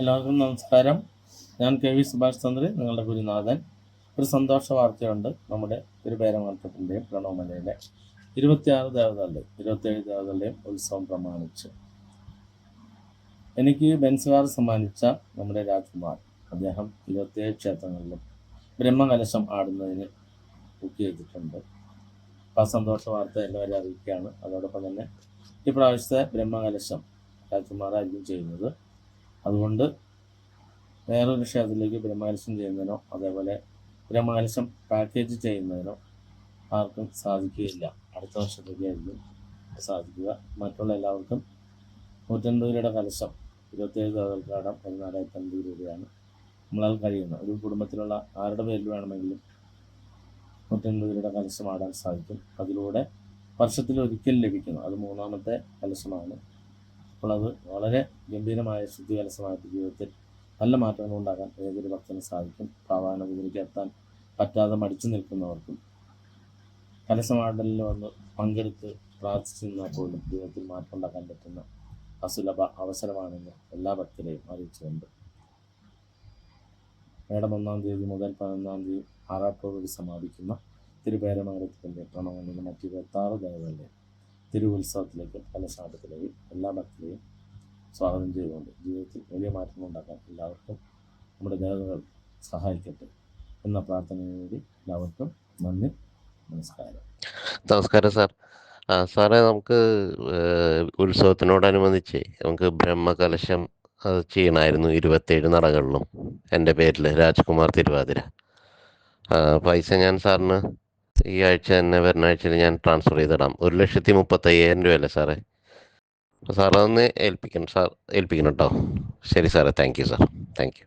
എല്ലാവർക്കും നമസ്കാരം. ഞാൻ കെ വി സുഭാഷ് ചന്ദ്രൻ നിങ്ങളുടെ ഗുരുനാഥൻ. ഒരു സന്തോഷ വാർത്തയുണ്ട്. നമ്മുടെ തിരുപേരമർത്തത്തിന്റെയും പ്രണവമലയിലെ ഇരുപത്തിയാറ് ദേവതകളുടെയും ഇരുപത്തേഴ് ദേവതകളുടെയും ഉത്സവം പ്രമാണിച്ച്. എനിക്ക് ബെൻസുകാർ സമ്മാനിച്ച നമ്മുടെ രാജ്കുമാർ. അദ്ദേഹം ഇരുപത്തിയേഴ് ക്ഷേത്രങ്ങളിലും ബ്രഹ്മകലശം ആടുന്നതിന് ബുക്ക് ചെയ്തിട്ടുണ്ട്. അപ്പോൾ ആ സന്തോഷ വാർത്ത എല്ലാവരും അറിയിക്കുകയാണ്. അതോടൊപ്പം തന്നെ ഈ പ്രാവശ്യത്തെ ബ്രഹ്മകലശം രാജ്കുമാറായിരിക്കും ചെയ്യുന്നത്. അതുകൊണ്ട് വേറൊരു ക്ഷേത്രത്തിലേക്ക് ബ്രഹ്മാലിസം ചെയ്യുന്നതിനോ അതേപോലെ ബ്രഹ്മാലിസം പാക്കേജ് ചെയ്യുന്നതിനോ ആർക്കും സാധിക്കുകയില്ല. അടുത്ത വർഷത്തേക്കായിരിക്കും സാധിക്കുക. മറ്റുള്ള എല്ലാവർക്കും നൂറ്റൻപത് രൂപയുടെ കലശം ഇരുപത്തേഴ് ദേവതൽക്കാടം പതിനാലായിരത്തി അൻപത് രൂപയാണ് നമ്മളാൽ കഴിയുന്ന ഒരു കുടുംബത്തിലുള്ള ആരുടെ പേരിൽ വേണമെങ്കിലും നൂറ്റൻപത് രൂപയുടെ കലശം ആടാൻ സാധിക്കും. അതിലൂടെ വർഷത്തിൽ ഒരിക്കൽ ലഭിക്കുന്നു. അത് മൂന്നാമത്തെ കലശമാണ്. അപ്പോൾ അത് വളരെ ഗംഭീരമായ ശുദ്ധികലസമായിട്ട് ജീവിതത്തിൽ നല്ല മാറ്റങ്ങൾ ഉണ്ടാക്കാൻ ഏതൊരു ഭക്തനും സാധിക്കും. പ്രാധാന്യ കുതിരയ്ക്ക് എത്താൻ പറ്റാതെ മടിച്ചു നിൽക്കുന്നവർക്കും കലസമാടലിൽ വന്ന് പങ്കെടുത്ത് പ്രാർത്ഥിച്ചിരുന്നാൽ പോലും ജീവിതത്തിൽ മാറ്റം ഉണ്ടാക്കാൻ പറ്റുന്ന അസുലഭ അവസരമാണെന്ന് എല്ലാ ഭക്തരെയും അറിയിച്ചുകൊണ്ട്. മേടം ഒന്നാം തീയതി മുതൽ പതിനൊന്നാം തീയതി ആറാട്ടോടുകൂടി സമാപിക്കുന്ന തിരുപേരമംഗലത്തിന്റെ പ്രണവങ്ങളിലെ മറ്റ് ഇരുപത്താറ് ദേവതകളുടെ തിരുവുത്സവത്തിലേക്കും കലശാട്ടത്തിലേക്കും എല്ലാ ഭക്തരെയും സ്വാഗതം ചെയ്തുകൊണ്ട് ജീവിതത്തിൽ വലിയ മാറ്റങ്ങൾ ഉണ്ടാക്കാൻ എല്ലാവർക്കും നമ്മുടെ ദേവതകൾ സഹായിക്കട്ടെ എന്ന പ്രാർത്ഥനയോടുകൂടി എല്ലാവർക്കും നന്ദി നമസ്കാരം. നമസ്കാരം സാർ. സാറേ നമുക്ക് ഉത്സവത്തിനോടനുബന്ധിച്ച് നമുക്ക് ബ്രഹ്മകലശം അത് ചെയ്യണമായിരുന്നു ഇരുപത്തേഴ് നടകളിലും. എന്റെ പേരിൽ രാജ്കുമാർ തിരുവാതിര. പൈസ ഞാൻ സാറിന് ഈ ആഴ്ച തന്നെ വരുന്ന ആഴ്ചയിൽ ഞാൻ ട്രാൻസ്ഫർ ചെയ്തിടാം. ഒരു ലക്ഷത്തി മുപ്പത്തയ്യായിരം രൂപയല്ലേ സാറേ? അപ്പോൾ സാർ അതൊന്ന് ഏൽപ്പിക്കണം സാർ. ഏൽപ്പിക്കണം കേട്ടോ ശരി സാറേ. Thank you sir. Thank you.